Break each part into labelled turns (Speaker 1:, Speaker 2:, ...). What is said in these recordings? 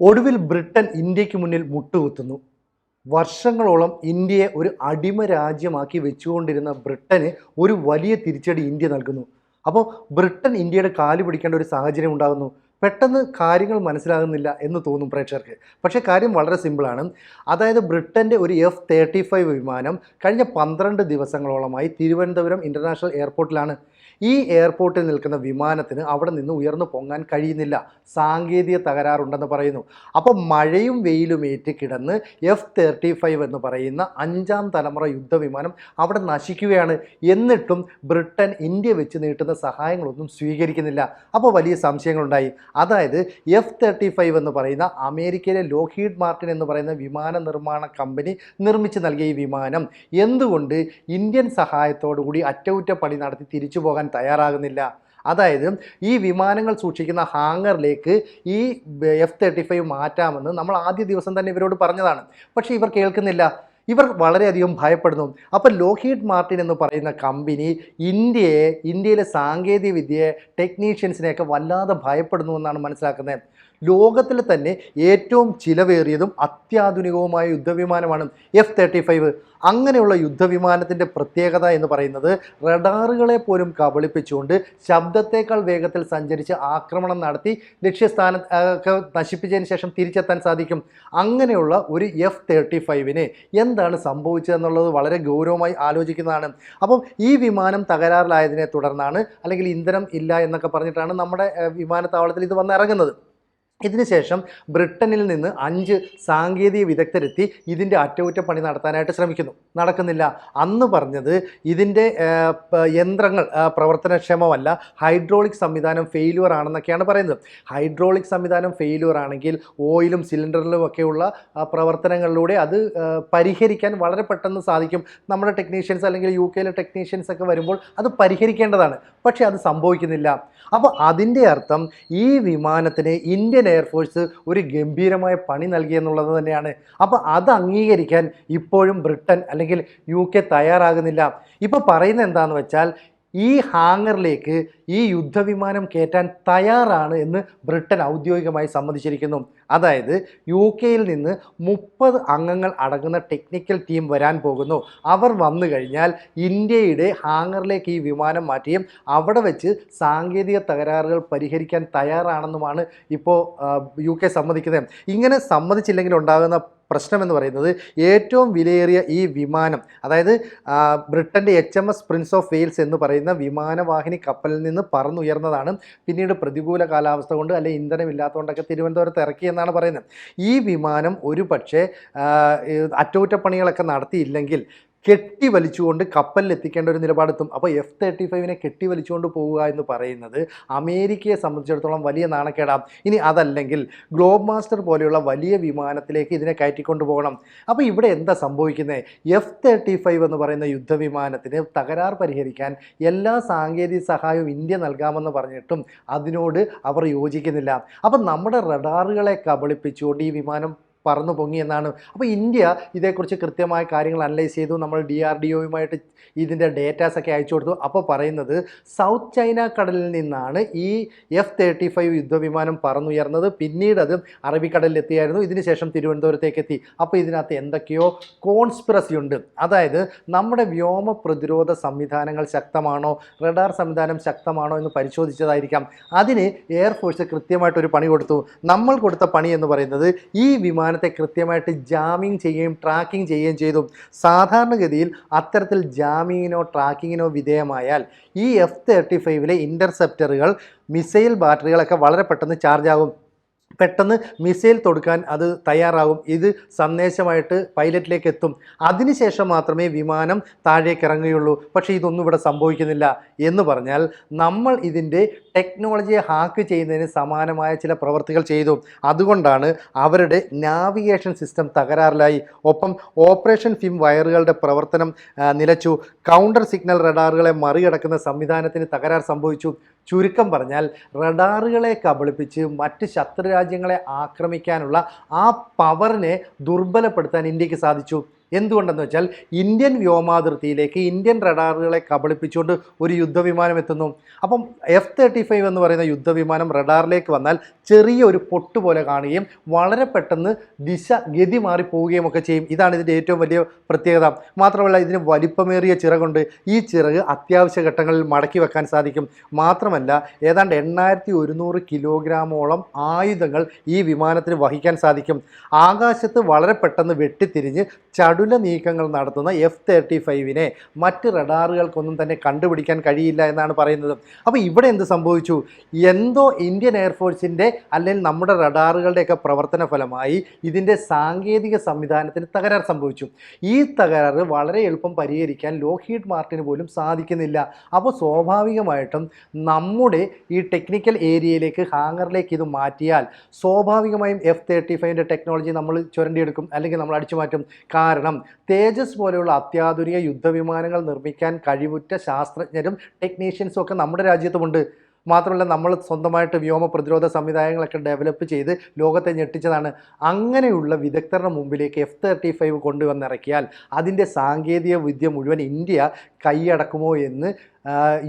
Speaker 1: ഒടുവിൽ ബ്രിട്ടൻ ഇന്ത്യയ്ക്ക് മുന്നിൽ മുട്ടുകുത്തുന്നു. വർഷങ്ങളോളം ഇന്ത്യയെ ഒരു അടിമ രാജ്യമാക്കി വെച്ചുകൊണ്ടിരുന്ന ബ്രിട്ടന് ഒരു വലിയ തിരിച്ചടി ഇന്ത്യ നൽകുന്നു. അപ്പോൾ ബ്രിട്ടൻ ഇന്ത്യയുടെ കാൽ പിടിക്കേണ്ട ഒരു സാഹചര്യം ഉണ്ടാകുന്നു. പെട്ടെന്ന് കാര്യങ്ങൾ മനസ്സിലാകുന്നില്ല എന്ന് തോന്നും പ്രേക്ഷകർക്ക്. പക്ഷേ കാര്യം വളരെ സിമ്പിളാണ്. അതായത് ബ്രിട്ടന്റെ ഒരു എഫ് തേർട്ടി ഫൈവ് വിമാനം കഴിഞ്ഞ പന്ത്രണ്ട് ദിവസങ്ങളോളമായി തിരുവനന്തപുരം ഇന്റർനാഷണൽ എയർപോർട്ടിലാണ്. ഈ എയർപോർട്ടിൽ നിൽക്കുന്ന വിമാനത്തിന് അവിടെ നിന്ന് ഉയർന്നു പൊങ്ങാൻ കഴിയുന്നില്ല. സാങ്കേതിക തകരാറുണ്ടെന്ന് പറയുന്നു. അപ്പോൾ മഴയും വെയിലും ഏറ്റ് കിടന്ന് എഫ് തേർട്ടി ഫൈവ് എന്ന് പറയുന്ന അഞ്ചാം തലമുറ യുദ്ധവിമാനം അവിടെ നശിക്കുകയാണ്. എന്നിട്ടും ബ്രിട്ടൻ ഇന്ത്യ വെച്ച് നീട്ടുന്ന സഹായങ്ങളൊന്നും സ്വീകരിക്കുന്നില്ല. അപ്പോൾ വലിയ സംശയങ്ങളുണ്ടായി. അതായത് എഫ് തേർട്ടി ഫൈവ് എന്ന് പറയുന്ന അമേരിക്കയിലെ ലോഹീഡ് മാർട്ടിൻ എന്ന് പറയുന്ന വിമാന നിർമ്മാണ കമ്പനി നിർമ്മിച്ച് നൽകിയ ഈ വിമാനം. എന്തുകൊണ്ട് ഇന്ത്യൻ സഹായത്തോടു കൂടി അറ്റകുറ്റപ്പണി നടത്തി തിരിച്ചു പോകാൻ തയ്യാറാകുന്നില്ല? അതായത് ഈ വിമാനങ്ങൾ സൂക്ഷിക്കുന്ന ഹാങ്ങറിലേക്ക് ഈ എഫ് തേർട്ടി ഫൈവ് മാറ്റാമെന്ന് നമ്മൾ ആദ്യ ദിവസം തന്നെ ഇവരോട് പറഞ്ഞതാണ്. പക്ഷേ ഇവർ കേൾക്കുന്നില്ല. ഇവർ വളരെയധികം ഭയപ്പെടുന്നു. അപ്പോൾ ലോഹീഡ് മാർട്ടിൻ എന്ന് പറയുന്ന കമ്പനി ഇന്ത്യയെ ഇന്ത്യയിലെ സാങ്കേതിക വിദ്യയെ ടെക്നീഷ്യൻസിനെയൊക്കെ വല്ലാതെ ഭയപ്പെടുന്നു എന്നാണ് മനസ്സിലാക്കുന്നത്. ലോകത്തിൽ തന്നെ ഏറ്റവും ചിലവേറിയതും അത്യാധുനികവുമായ യുദ്ധവിമാനമാണ് എഫ് തേർട്ടി ഫൈവ് അങ്ങനെയുള്ള യുദ്ധവിമാനത്തിന്റെ പ്രത്യേകത എന്ന് പറയുന്നത് റഡാറുകളെ പോലും കബളിപ്പിച്ചുകൊണ്ട് ശബ്ദത്തേക്കാൾ വേഗത്തിൽ സഞ്ചരിച്ച് ആക്രമണം നടത്തി ലക്ഷ്യസ്ഥാന നശിപ്പിച്ചതിന് ശേഷം തിരിച്ചെത്താൻ സാധിക്കും. അങ്ങനെയുള്ള ഒരു എഫ് തേർട്ടി ഫൈവിന് എന്താണ് സംഭവിച്ചതെന്നുള്ളത് വളരെ ഗൗരവമായി ആലോചിക്കുന്നതാണ്. അപ്പം ഈ വിമാനം തകരാറിലായതിനെ തുടർന്നാണ് അല്ലെങ്കിൽ ഇന്ധനം ഇല്ല എന്നൊക്കെ പറഞ്ഞിട്ടാണ് നമ്മുടെ വിമാനത്താവളത്തിൽ ഇത് വന്നിറങ്ങുന്നത് ഇതിനുശേഷം ബ്രിട്ടനിൽ നിന്ന് അഞ്ച് സാങ്കേതിക വിദഗ്ധരെത്തി ഇതിന്റെ അറ്റകുറ്റപ്പണി നടത്താനായിട്ട് ശ്രമിക്കുന്നു. നടക്കുന്നില്ല. അന്ന് പറഞ്ഞത് ഇതിന്റെ യന്ത്രങ്ങൾ പ്രവർത്തനക്ഷമമല്ല ഹൈഡ്രോളിക് സംവിധാനം ഫെയിലുവർ ആണെന്നൊക്കെയാണ് പറയുന്നത്. ഹൈഡ്രോളിക് സംവിധാനം ഫെയിലുവർ ആണെങ്കിൽ ഓയിലും സിലിണ്ടറിലും ഒക്കെയുള്ള പ്രവർത്തനങ്ങളിലൂടെ അത് പരിഹരിക്കാൻ വളരെ പെട്ടെന്ന് സാധിക്കും. നമ്മുടെ ടെക്നീഷ്യൻസ് അല്ലെങ്കിൽ യു കെയിലെ ടെക്നീഷ്യൻസ് ഒക്കെ വരുമ്പോൾ അത് പരിഹരിക്കേണ്ടതാണ്. പക്ഷേ അത് സംഭവിക്കുന്നില്ല. അപ്പോൾ അതിന്റെ അർത്ഥം ഈ വിമാനത്തിന് ഇന്ത്യൻ എയർഫോഴ്സ് ഒരു ഗംഭീരമായ പണി നൽകി എന്നുള്ളത് തന്നെയാണ്. അപ്പോൾ അത് അംഗീകരിക്കാൻ ഇപ്പോഴും ബ്രിട്ടൻ അല്ലെങ്കിൽ യു കെ തയ്യാറാകുന്നില്ല. ഇപ്പോൾ പറയുന്നത് എന്താണെന്ന് വെച്ചാൽ ഈ ഹാങ്ങറിലേക്ക് ഈ യുദ്ധവിമാനം കയറ്റാൻ തയ്യാറാണ് എന്ന് ബ്രിട്ടൻ ഔദ്യോഗികമായി സമ്മതിച്ചിരിക്കുന്നു. അതായത് യു കെയിൽ നിന്ന് മുപ്പത് അംഗങ്ങൾ അടങ്ങുന്ന ടെക്നിക്കൽ ടീം വരാൻ പോകുന്നു. അവർ വന്നു കഴിഞ്ഞാൽ ഇന്ത്യയുടെ ഹാങ്ങറിലേക്ക് ഈ വിമാനം മാറ്റിയും അവിടെ വെച്ച് സാങ്കേതിക തകരാറുകൾ പരിഹരിക്കാൻ തയ്യാറാണെന്നുമാണ് ഇപ്പോൾ യു കെ സമ്മതിക്കുന്നത്. ഇങ്ങനെ സമ്മതിച്ചില്ലെങ്കിൽ ഉണ്ടാകുന്ന പ്രശ്നം എന്ന് പറയുന്നത് ഏറ്റവും വിലയേറിയ ഈ വിമാനം അതായത് ബ്രിട്ടന്റെ H M S Prince of Wales എന്ന് പറയുന്ന വിമാനവാഹിനി കപ്പലിൽ നിന്ന് പറന്നുയർന്നതാണ്. പിന്നീട് പ്രതികൂല കാലാവസ്ഥ കൊണ്ട് അല്ലെങ്കിൽ ഇന്ധനമില്ലാത്തതുകൊണ്ടൊക്കെ തിരുവനന്തപുരത്ത് ഇറക്കിയെന്നാണ് പറയുന്നത്. ഈ വിമാനം ഒരു പക്ഷേ അറ്റകുറ്റപ്പണികളൊക്കെ നടത്തിയില്ലെങ്കിൽ കെട്ടി വലിച്ചുകൊണ്ട് കപ്പലിൽ എത്തിക്കേണ്ട ഒരു നിലപാടെത്തും. അപ്പോൾ എഫ് തേർട്ടി ഫൈവിനെ കെട്ടി വലിച്ചുകൊണ്ട് പോവുക എന്ന് പറയുന്നത് അമേരിക്കയെ സംബന്ധിച്ചിടത്തോളം വലിയ നാണക്കേടാം. ഇനി അതല്ലെങ്കിൽ ഗ്ലോബ് മാസ്റ്റർ പോലെയുള്ള വലിയ വിമാനത്തിലേക്ക് ഇതിനെ കയറ്റിക്കൊണ്ട് പോകണം. അപ്പോൾ ഇവിടെ എന്താ സംഭവിക്കുന്നത് എഫ് തേർട്ടി ഫൈവ് എന്ന് പറയുന്ന യുദ്ധവിമാനത്തിന് തകരാർ പരിഹരിക്കാൻ എല്ലാ സാങ്കേതിക സഹായവും ഇന്ത്യ നൽകാമെന്ന് പറഞ്ഞിട്ടും അതിനോട് അവർ യോജിക്കുന്നില്ല. അപ്പം നമ്മുടെ റഡാറുകളെ കബളിപ്പിച്ചുകൊണ്ട് ഈ വിമാനം പറന്നു പൊങ്ങി എന്നാണ്. അപ്പോൾ ഇന്ത്യ ഇതേക്കുറിച്ച് കൃത്യമായ കാര്യങ്ങൾ അനലൈസ് ചെയ്തു. നമ്മൾ ഡി ആർ ഡി ഒയുമായിട്ട് ഇതിന്റെ ഡേറ്റാസൊക്കെ അയച്ചു കൊടുത്തു. അപ്പോൾ പറയുന്നത് സൗത്ത് ചൈന കടലിൽ നിന്നാണ് ഈ എഫ് തേർട്ടി ഫൈവ് യുദ്ധവിമാനം പറന്നുയർന്നത്. പിന്നീട് അത് അറബിക്കടലിൽ എത്തിയായിരുന്നു ഇതിനുശേഷം തിരുവനന്തപുരത്തേക്ക് എത്തി. അപ്പോൾ ഇതിനകത്ത് എന്തൊക്കെയോ കോൺസ്പിറസി ഉണ്ട്. അതായത് നമ്മുടെ വ്യോമ പ്രതിരോധ സംവിധാനങ്ങൾ ശക്തമാണോ റഡാർ സംവിധാനം ശക്തമാണോ എന്ന് പരിശോധിച്ചതായിരിക്കാം. അതിന് എയർഫോഴ്സ് കൃത്യമായിട്ടൊരു പണി കൊടുത്തു. നമ്മൾ കൊടുത്ത പണി എന്ന് പറയുന്നത് ഈ വിമാനത്തെ കൃത്യമായിട്ട് ജാമ്യം ചെയ്യുകയും ട്രാക്കിംഗ് ചെയ്യുകയും ചെയ്തു. സാധാരണഗതിയിൽ അത്തരത്തിൽ ജാമ്യങ്ങിനോ ട്രാക്കിങ്ങിനോ വിധേയമായാൽ ഈ എഫ് തേർട്ടി ഫൈവിലെ ഇന്റർസെപ്റ്ററുകൾ മിസൈൽ ബാറ്ററികളൊക്കെ വളരെ പെട്ടെന്ന് ചാർജ് ആകും. പെട്ടെന്ന് മിസൈൽ തൊടുക്കാൻ അത് തയ്യാറാകും. ഇത് സന്ദേശമായിട്ട് പൈലറ്റിലേക്ക് എത്തും അതിനുശേഷം മാത്രമേ വിമാനം താഴേക്ക് ഇറങ്ങുകയുള്ളൂ പക്ഷേ ഇതൊന്നും ഇവിടെ സംഭവിക്കുന്നില്ല എന്ന് പറഞ്ഞാൽ നമ്മൾ ഇതിന്റെ ടെക്നോളജിയെ ഹാക്ക് ചെയ്യുന്നതിന് സമാനമായ ചില പ്രവർത്തികൾ ചെയ്തു. അതുകൊണ്ടാണ് അവരുടെ നാവിഗേഷൻ സിസ്റ്റം തകരാറിലായി. ഒപ്പം ഓപ്പറേഷൻ ഫിം വയറുകളുടെ പ്രവർത്തനം നിലച്ചു. കൗണ്ടർ സിഗ്നൽ റഡാറുകളെ മറികടക്കുന്ന സംവിധാനത്തിന് തകരാർ സംഭവിച്ചു. ചുരുക്കം പറഞ്ഞാൽ റഡാറുകളെ കബളിപ്പിച്ച് മറ്റ് ശത്രു രാജ്യങ്ങളെ ആക്രമിക്കാനുള്ള ആ പവറിനെ ദുർബലപ്പെടുത്താൻ ഇന്ത്യയ്ക്ക് സാധിച്ചു. എന്തുകൊണ്ടെന്ന് വെച്ചാൽ ഇന്ത്യൻ വ്യോമാതിർത്തിയിലേക്ക് ഇന്ത്യൻ റഡാറുകളെ കബളിപ്പിച്ചുകൊണ്ട് ഒരു യുദ്ധവിമാനം എത്തുന്നു. അപ്പം എഫ് തേർട്ടി ഫൈവ് എന്ന് പറയുന്ന യുദ്ധവിമാനം റഡാറിലേക്ക് വന്നാൽ ചെറിയ ഒരു പൊട്ട് പോലെ കാണുകയും വളരെ പെട്ടെന്ന് ദിശ ഗതി മാറി പോവുകയും ഒക്കെ ചെയ്യും. ഇതാണ് ഇതിന്റെ ഏറ്റവും വലിയ പ്രത്യേകത. മാത്രമല്ല ഇതിന് വലിപ്പമേറിയ ചിറകുണ്ട്. ഈ ചിറക് അത്യാവശ്യ ഘട്ടങ്ങളിൽ മടക്കി വെക്കാൻ സാധിക്കും. മാത്രമല്ല ഏതാണ്ട് എണ്ണായിരത്തി ഒരുന്നൂറ് കിലോഗ്രാമോളം ആയുധങ്ങൾ ഈ വിമാനത്തിന് വഹിക്കാൻ സാധിക്കും. ആകാശത്ത് വളരെ പെട്ടെന്ന് വെട്ടിത്തിരിഞ്ഞ് ചടുല നീക്കങ്ങൾ നടത്തുന്ന എഫ് തേർട്ടി ഫൈവിനെ മറ്റ് റഡാറുകൾക്കൊന്നും തന്നെ കണ്ടുപിടിക്കാൻ കഴിയില്ല എന്നാണ് പറയുന്നത്. അപ്പോൾ ഇവിടെ എന്ത് സംഭവിച്ചു? എന്തോ ഇന്ത്യൻ എയർഫോഴ്സിന്റെ അല്ലെങ്കിൽ നമ്മുടെ റഡാറുകളുടെയൊക്കെ പ്രവർത്തന ഫലമായി ഇതിന്റെ സാങ്കേതിക സംവിധാനത്തിന് തകരാർ സംഭവിച്ചു. ഈ തകരാറ് വളരെ എളുപ്പം പരിഹരിക്കാൻ ലോഹീഡ് മാർട്ടിന് പോലും സാധിക്കുന്നില്ല. അപ്പോൾ സ്വാഭാവികമായിട്ടും നമ്മുടെ ഈ ടെക്നിക്കൽ ഏരിയയിലേക്ക് ഹാങ്ങറിലേക്ക് ഇത് മാറ്റിയാൽ സ്വാഭാവികമായും എഫ് തേർട്ടി ഫൈവിന്റെ ടെക്നോളജി നമ്മൾ ചുരണ്ടിയെടുക്കും അല്ലെങ്കിൽ നമ്മൾ അടിച്ചു മാറ്റും കാരണം തേജസ് പോലെയുള്ള അത്യാധുനിക യുദ്ധവിമാനങ്ങൾ നിർമ്മിക്കാൻ കഴിവുറ്റ ശാസ്ത്രജ്ഞരും ടെക്നീഷ്യൻസും ഒക്കെ നമ്മുടെ രാജ്യത്തുമുണ്ട്. മാത്രമല്ല നമ്മൾ സ്വന്തമായിട്ട് വ്യോമ പ്രതിരോധ സംവിധാനങ്ങളൊക്കെ ഡെവലപ്പ് ചെയ്ത് ലോകത്തെ ഞെട്ടിച്ചതാണ്. അങ്ങനെയുള്ള വിദഗ്ധരുടെ മുമ്പിലേക്ക് എഫ് തേർട്ടി ഫൈവ് കൊണ്ടുവന്നിറക്കിയാൽ അതിന്റെ സാങ്കേതിക വിദ്യ മുഴുവൻ ഇന്ത്യ കൈയടക്കുമോ എന്ന്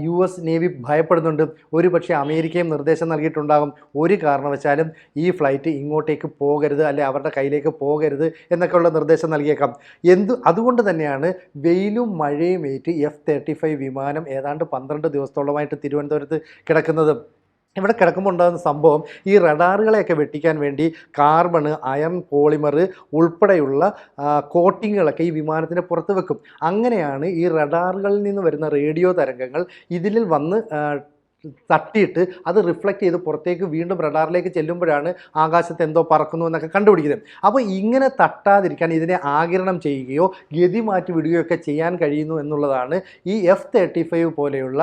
Speaker 1: യു എസ് നേവി ഭയപ്പെടുന്നുണ്ട്. ഒരു പക്ഷേ അമേരിക്കയും നിർദ്ദേശം നൽകിയിട്ടുണ്ടാകും. ഒരു കാരണവശാലും ഈ ഫ്ലൈറ്റ് ഇങ്ങോട്ടേക്ക് പോകരുത് അല്ലെ അവരുടെ കയ്യിലേക്ക് പോകരുത് എന്നൊക്കെയുള്ള നിർദ്ദേശം നൽകിയേക്കാം. എന്ത് അതുകൊണ്ട് തന്നെയാണ് വെയിലും മഴയും ഏറ്റ് എഫ് തേർട്ടി വിമാനം ഏതാണ്ട് പന്ത്രണ്ട് ദിവസത്തോളമായിട്ട് തിരുവനന്തപുരത്ത് കിടക്കുന്നത്. ഇവിടെ കിടക്കുമ്പോൾ ഉണ്ടാകുന്ന സംഭവം ഈ റഡാറുകളെയൊക്കെ വെട്ടിക്കാൻ വേണ്ടി കാർബണ് അയൺ പോളിമർ ഉൾപ്പെടെയുള്ള കോട്ടിങ്ങുകളൊക്കെ ഈ വിമാനത്തിന്റെ പുറത്ത് വെക്കും. അങ്ങനെയാണ് ഈ റഡാറുകളിൽ നിന്ന് വരുന്ന റേഡിയോ തരംഗങ്ങൾ ഇതിൽ വന്ന് തട്ടിയിട്ട് അത് റിഫ്ലക്റ്റ് ചെയ്ത് പുറത്തേക്ക് വീണ്ടും റഡാറിലേക്ക് ചെല്ലുമ്പോഴാണ് ആകാശത്ത് എന്തോ പറക്കുന്നു എന്നൊക്കെ കണ്ടുപിടിക്കുന്നത്. അപ്പോൾ ഇങ്ങനെ തട്ടാതിരിക്കാൻ ഇതിനെ ആകിരണം ചെയ്യുകയോ ഗതി മാറ്റി വിടുകയോ ഒക്കെ ചെയ്യാൻ കഴിയുന്നു എന്നുള്ളതാണ് ഈ എഫ് തേർട്ടി ഫൈവ് പോലെയുള്ള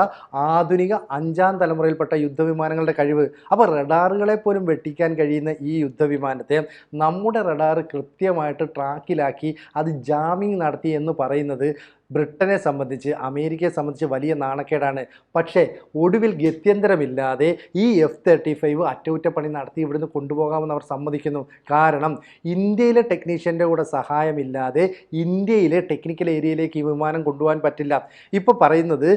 Speaker 1: ആധുനിക അഞ്ചാം തലമുറയിൽപ്പെട്ട യുദ്ധവിമാനങ്ങളുടെ കഴിവ്. അപ്പോൾ റഡാറുകളെ പോലും വെട്ടിക്കാൻ കഴിയുന്ന ഈ യുദ്ധവിമാനത്തെ നമ്മുടെ റഡാർ കൃത്യമായിട്ട് ട്രാക്കിലാക്കി അത് ജാമിങ് നടത്തി എന്ന് പറയുന്നത് ബ്രിട്ടനെ സംബന്ധിച്ച് അമേരിക്കയെ സംബന്ധിച്ച് വലിയ നാണക്കേടാണ്. പക്ഷേ ഒടുവിൽ ഗത്യന്തരമില്ലാതെ ഈ എഫ് തേർട്ടി ഫൈവ് അറ്റകുറ്റപ്പണി നടത്തി ഇവിടുന്ന് കൊണ്ടുപോകാമെന്ന് അവർ സമ്മതിക്കുന്നു. കാരണം ഇന്ത്യയിലെ ടെക്നീഷ്യന്റെ കൂടെ സഹായമില്ലാതെ ഇന്ത്യയിലെ ടെക്നിക്കൽ ഏരിയയിലേക്ക് ഈ വിമാനം കൊണ്ടുപോകാൻ പറ്റില്ല. ഇപ്പോൾ പറയുന്നത്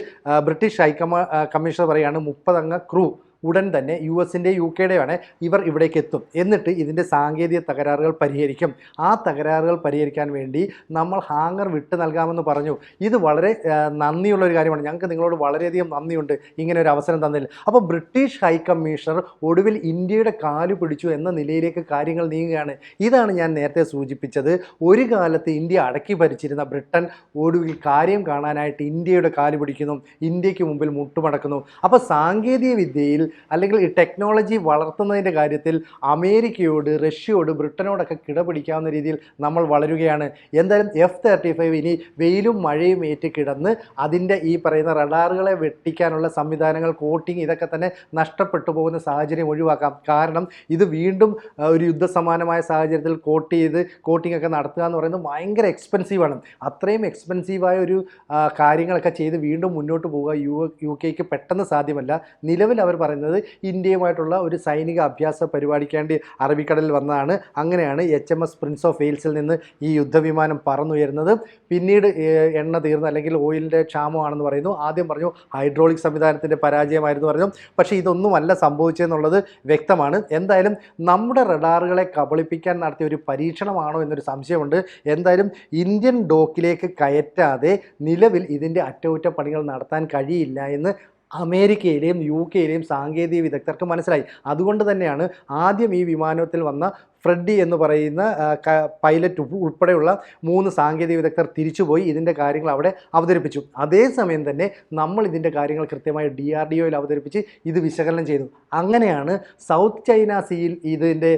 Speaker 1: ബ്രിട്ടീഷ് ഹൈക്കമാ കമ്മീഷണർ പറയുകയാണ് മുപ്പതംഗ ക്രൂ ഉടൻ തന്നെ യു എസിന്റെ യു കെയുടെയാണ് ഇവർ ഇവിടേക്ക് എത്തും എന്നിട്ട് ഇതിന്റെ സാങ്കേതിക തകരാറുകൾ പരിഹരിക്കും. ആ തകരാറുകൾ പരിഹരിക്കാൻ വേണ്ടി നമ്മൾ ഹാങ്ങർ വിട്ടു നൽകാമെന്ന് പറഞ്ഞു. ഇത് വളരെ നന്ദിയുള്ള ഒരു കാര്യമാണ്. ഞങ്ങൾക്ക് നിങ്ങളോട് വളരെയധികം നന്ദിയുണ്ട്. ഇങ്ങനെ ഒരു അവസരം തന്നില്ല അപ്പോൾ ബ്രിട്ടീഷ് ഹൈക്കമ്മീഷണർ ഒടുവിൽ ഇന്ത്യയുടെ കാലു പിടിച്ചു എന്ന നിലയിലേക്ക് കാര്യങ്ങൾ നീങ്ങുകയാണ്. ഇതാണ് ഞാൻ നേരത്തെ സൂചിപ്പിച്ചത്. ഒരു കാലത്ത് ഇന്ത്യ അടക്കി ഭരിച്ചിരുന്ന ബ്രിട്ടൻ ഒടുവിൽ കാര്യം കാണാനായിട്ട് ഇന്ത്യയുടെ കാലു പിടിക്കുന്നു. ഇന്ത്യയ്ക്ക് മുമ്പിൽ മുട്ടുമടക്കുന്നു. അപ്പോൾ സാങ്കേതിക വിദ്യയിൽ അല്ലെങ്കിൽ ഈ ടെക്നോളജി വളർത്തുന്നതിന്റെ കാര്യത്തിൽ അമേരിക്കയോട് റഷ്യയോട് ബ്രിട്ടനോടൊക്കെ കിടപിടിക്കാവുന്ന രീതിയിൽ നമ്മൾ വളരുകയാണ്. എന്തായാലും എഫ് തേർട്ടി ഫൈവ് ഇനി വെയിലും മഴയും ഏറ്റ് കിടന്ന് അതിന്റെ ഈ പറയുന്ന റഡാറുകളെ വെട്ടിക്കാനുള്ള സംവിധാനങ്ങൾ കോട്ടിങ് ഇതൊക്കെ തന്നെ നഷ്ടപ്പെട്ടു പോകുന്ന സാഹചര്യം ഒഴിവാക്കാം. കാരണം ഇത് വീണ്ടും ഒരു യുദ്ധസമാനമായ സാഹചര്യത്തിൽ കോട്ട് ചെയ്ത് കോട്ടിംഗ് ഒക്കെ നടത്തുക എന്ന് പറയുന്നത് ഭയങ്കര എക്സ്പെൻസീവാണ് അത്രയും എക്സ്പെൻസീവായ ഒരു കാര്യങ്ങളൊക്കെ ചെയ്ത് വീണ്ടും മുന്നോട്ട് പോവുക യു യു കെക്ക് പെട്ടെന്ന് സാധ്യമല്ല. നിലവിൽ അവർ പറയുന്നത് ഇന്ത്യയുമായിട്ടുള്ള ഒരു സൈനിക അഭ്യാസ പരിപാടിക്ക് വേണ്ടി അറബിക്കടലിൽ വന്നതാണ്. അങ്ങനെയാണ് H M S Prince of വെയിൽസിൽ നിന്ന് ഈ യുദ്ധവിമാനം പറന്നുയരുന്നത്. പിന്നീട് എണ്ണ തീർന്ന അല്ലെങ്കിൽ ഓയിലിന്റെ ക്ഷാമമാണെന്ന് പറയുന്നു. ആദ്യം പറഞ്ഞു ഹൈഡ്രോളിക് സംവിധാനത്തിന്റെ പരാജയമായിരുന്നു പറഞ്ഞു. പക്ഷേ ഇതൊന്നുമല്ല സംഭവിച്ചതെന്നുള്ളത് വ്യക്തമാണ്. എന്തായാലും നമ്മുടെ റഡാറുകളെ കബളിപ്പിക്കാൻ നടത്തിയ ഒരു പരീക്ഷണമാണോ എന്നൊരു സംശയമുണ്ട്. എന്തായാലും ഇന്ത്യൻ ഡോക്കിലേക്ക് കയറ്റാതെ നിലവിൽ ഇതിന്റെ അറ്റകുറ്റപ്പണികൾ നടത്താൻ കഴിയില്ല എന്ന് അമേരിക്കയിലെയും യു കെയിലെയും സാങ്കേതിക വിദഗ്ധർക്ക് മനസ്സിലായി. അതുകൊണ്ട് തന്നെയാണ് ആദ്യം ഈ വിമാനത്തിൽ വന്ന ഫ്രെഡി എന്ന് പറയുന്ന പൈലറ്റ് ഉൾപ്പെടെയുള്ള മൂന്ന് സാങ്കേതിക വിദഗ്ധർ തിരിച്ചുപോയി ഇതിന്റെ കാര്യങ്ങൾ അവിടെ അവതരിപ്പിച്ചു. അതേസമയം തന്നെ നമ്മൾ ഇതിന്റെ കാര്യങ്ങൾ കൃത്യമായി ഡി ആർ ഡി ഒയിൽ അവതരിപ്പിച്ച് ഇത് വിശകലനം ചെയ്തു. അങ്ങനെയാണ് സൗത്ത് ചൈന സീയിൽ ഇതിന്റെ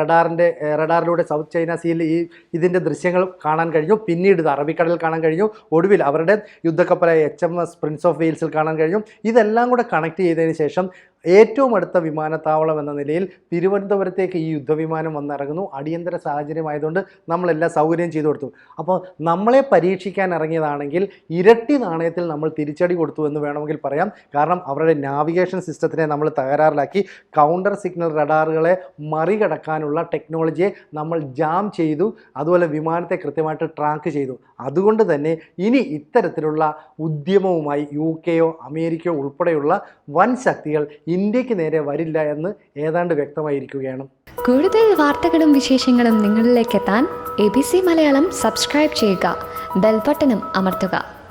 Speaker 1: റഡാറിന്റെ റഡാറിലൂടെ സൗത്ത് ചൈന സീയിൽ ഈ ഇതിന്റെ ദൃശ്യങ്ങൾ കാണാൻ കഴിഞ്ഞു. പിന്നീട് ഇത് അറബിക്കടലിൽ കാണാൻ കഴിഞ്ഞു. ഒടുവിൽ അവരുടെ യുദ്ധക്കപ്പലായ H M S Prince of വെയിൽസിൽ കാണാൻ കഴിഞ്ഞു. ഇതെല്ലാം കൂടെ കണക്ട് ചെയ്തതിന് ശേഷം ഏറ്റവും അടുത്ത വിമാനത്താവളം എന്ന നിലയിൽ തിരുവനന്തപുരത്തേക്ക് ഈ യുദ്ധവിമാനം വന്നിറങ്ങുന്നു. അടിയന്തര സാഹചര്യമായതുകൊണ്ട് നമ്മളെല്ലാം സൗകര്യം ചെയ്തു കൊടുത്തു. അപ്പോൾ നമ്മളെ പരീക്ഷിക്കാൻ ഇറങ്ങിയതാണെങ്കിൽ ഇരട്ടി നാണയത്തിൽ നമ്മൾ തിരിച്ചടി കൊടുത്തു എന്ന് വേണമെങ്കിൽ പറയാം. കാരണം അവരുടെ നാവിഗേഷൻ സിസ്റ്റത്തിനെ നമ്മൾ തകരാറിലാക്കി. കൗണ്ടർ സിഗ്നൽ റഡാറുകളെ മറികടക്കാനുള്ള ടെക്നോളജിയെ നമ്മൾ ജാം ചെയ്തു. അതുപോലെ വിമാനത്തെ കൃത്യമായിട്ട് ട്രാക്ക് ചെയ്തു. അതുകൊണ്ട് തന്നെ ഇനി ഇത്തരത്തിലുള്ള ഉദ്യമവുമായി യു കെയോ അമേരിക്കയോ ഉൾപ്പെടെയുള്ള വൻ ശക്തികൾ ഇന്ത്യയ്ക്ക് നേരെ വരില്ല എന്ന് ഏതാണ്ട് വ്യക്തമായിരിക്കുകയാണ്.
Speaker 2: കൂടുതൽ വാർത്തകളും വിശേഷങ്ങളും നിങ്ങളിലേക്ക് എത്താൻ A B C Malayalam subscribe ചെയ്യുക. ബെൽബട്ടനും അമർത്തുക.